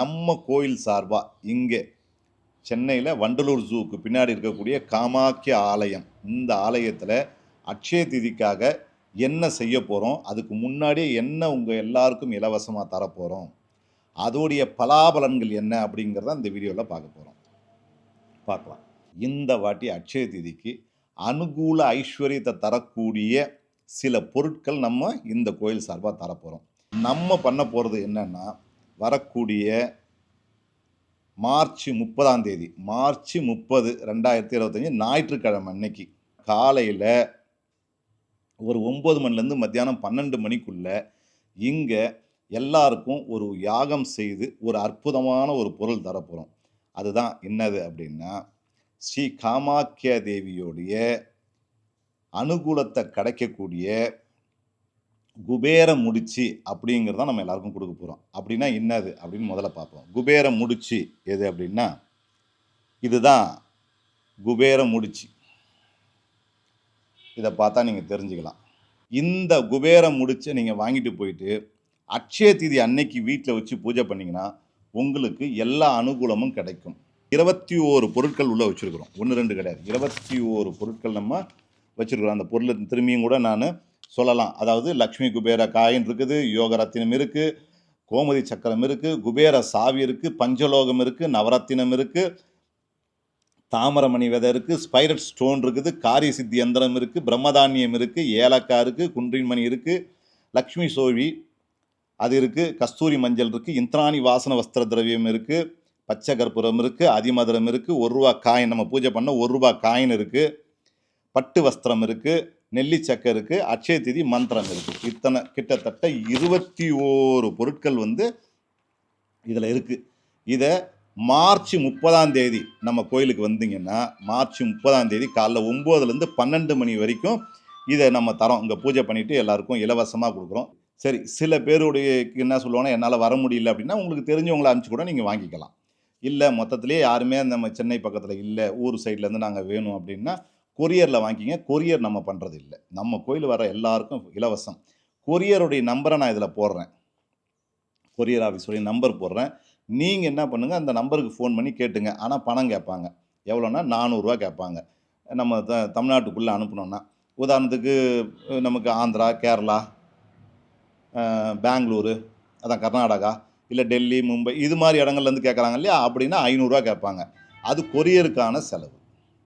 நம்ம கோயில் சார்பாக இங்கே சென்னையில் வண்டலூர் ஜூக்கு பின்னாடி இருக்கக்கூடிய காமாக்கிய ஆலயம். இந்த ஆலயத்தில் அக்ஷய திதிக்காக என்ன செய்ய போகிறோம் அதுக்கு முன்னாடியே என்ன உங்கள் எல்லாருக்கும் இலவசமாக தரப்போகிறோம் அதோடைய பலாபலன்கள் என்ன அப்படிங்கிறத இந்த வீடியோவில் பார்க்க போகிறோம் பார்க்கலாம். இந்த வாட்டி அக்ஷய திதிக்கு அனுகூல ஐஸ்வர்யத்தை தரக்கூடிய சில பொருட்கள் நம்ம இந்த கோயில் சார்பாக தரப்போகிறோம் நம்ம பண்ண போகிறது என்னென்னா வரக்கூடிய மார்ச் முப்பதாம் தேதி மார்ச் முப்பது ரெண்டாயிரத்தி இருபத்தஞ்சி ஞாயிற்றுக்கிழமை அன்னைக்கு காலையில் ஒரு ஒம்பது மணிலேருந்து மத்தியானம் பன்னெண்டு மணிக்குள்ளே இங்கே எல்லாருக்கும் ஒரு யாகம் செய்து ஒரு அற்புதமான ஒரு பொருள் தரப்போகிறோம் அதுதான் என்னது அப்படின்னா ஸ்ரீ காமாக்கிய தேவியோடைய அனுகூலத்தை கிடைக்கக்கூடிய குபேர முடிச்சு அப்படிங்கிறத நம்ம எல்லாருக்கும் கொடுக்க போகிறோம் அப்படின்னா என்னது? அப்படின்னு முதல்ல பார்ப்போம். குபேர முடிச்சு எது அப்படின்னா இதுதான் குபேர முடிச்சு. இதை பார்த்தா நீங்கள் தெரிஞ்சுக்கலாம். இந்த குபேர முடிச்சை நீங்கள் வாங்கிட்டு போயிட்டு அட்சய தீதி அன்னைக்கு வீட்டில் வச்சு பூஜை பண்ணிங்கன்னா உங்களுக்கு எல்லா அனுகூலமும் கிடைக்கும். இருபத்தி ஓரு பொருட்கள் உள்ளே வச்சுருக்குறோம். ஒன்று ரெண்டு கிடையாது. இருபத்தி ஓரு பொருட்கள் நம்ம வச்சுருக்குறோம். அந்த பொருளை திரும்பியும் கூட நான் சொல்லலாம். அதாவது லக்ஷ்மி குபேர காயின் இருக்குது யோக ரத்தினம் இருக்குது கோமதி சக்கரம் இருக்குது குபேர சாவி இருக்குது பஞ்சலோகம் இருக்குது நவரத்தினம் இருக்குது தாமரமணி விதை இருக்குது ஸ்பைரட் ஸ்டோன் இருக்குது காரிய சித்தி யந்திரம் இருக்குது பிரம்மதானியம் இருக்குது ஏலக்காய் இருக்குது குன்றின்மணி இருக்குது லக்ஷ்மி சோழி அது இருக்குது கஸ்தூரி மஞ்சள் இருக்குது இந்திராணி வாசன வஸ்திர திரவியம் இருக்குது பச்சை கற்பூரம் இருக்குது அதிமதுரம் இருக்குது ஒரு ரூபா காயின் நம்ம பூஜை பண்ண ஒரு ரூபா காயின் இருக்குது பட்டு வஸ்திரம் இருக்குது நெல்லிச்சக்கை இருக்குது அட்சய திதி மந்திரம் இருக்குது இத்தனை கிட்டத்தட்ட இருபத்தி ஓரு பொருட்கள் வந்து இதில் இருக்குது இதை மார்ச் முப்பதாம் தேதி நம்ம கோயிலுக்கு வந்தீங்கன்னா மார்ச் முப்பதாம் தேதி காலைல ஒம்போதுலேருந்து பன்னெண்டு மணி வரைக்கும் இதை நம்ம தரோம். இங்கே பூஜை பண்ணிவிட்டு எல்லாருக்கும் இலவசமாக கொடுக்குறோம். சரி சில பேருடைய என்ன சொல்லுவாங்கன்னா என்னால் வர முடியல அப்படின்னா உங்களுக்கு தெரிஞ்சவங்களை அனுப்பிச்சு கூட நீங்கள் வாங்கிக்கலாம். இல்லை மொத்தத்துலேயே யாருமே நம்ம சென்னை பக்கத்தில் இல்லை ஊர் சைட்லேருந்து நாங்கள் வேணும் அப்படின்னா கொரியரில் வாங்கிங்க கொரியர் நம்ம பண்ணுறது இல்லை நம்ம கோயில் வர எல்லாருக்கும் இலவசம். கொரியருடைய நம்பரை நான் இதில் போடுறேன். கொரியர் ஆஃபீஸுடைய நம்பர் போடுறேன். நீங்கள் என்ன பண்ணுங்கள் அந்த நம்பருக்கு ஃபோன் பண்ணி கேட்டுங்க. ஆனால் பணம் கேட்பாங்க. எவ்வளோன்னா நானூறுரூவா கேட்பாங்க. நம்ம த தமிழ்நாட்டுக்குள்ளே அனுப்பினோன்னா. உதாரணத்துக்கு நமக்கு ஆந்திரா கேரளா பெங்களூரு அதான் கர்நாடகா இல்லை டெல்லி மும்பை இது மாதிரி இடங்கள்லேருந்து கேட்குறாங்க இல்லையா? அப்படின்னா ஐநூறுரூவா கேட்பாங்க. அது கொரியருக்கான செலவு.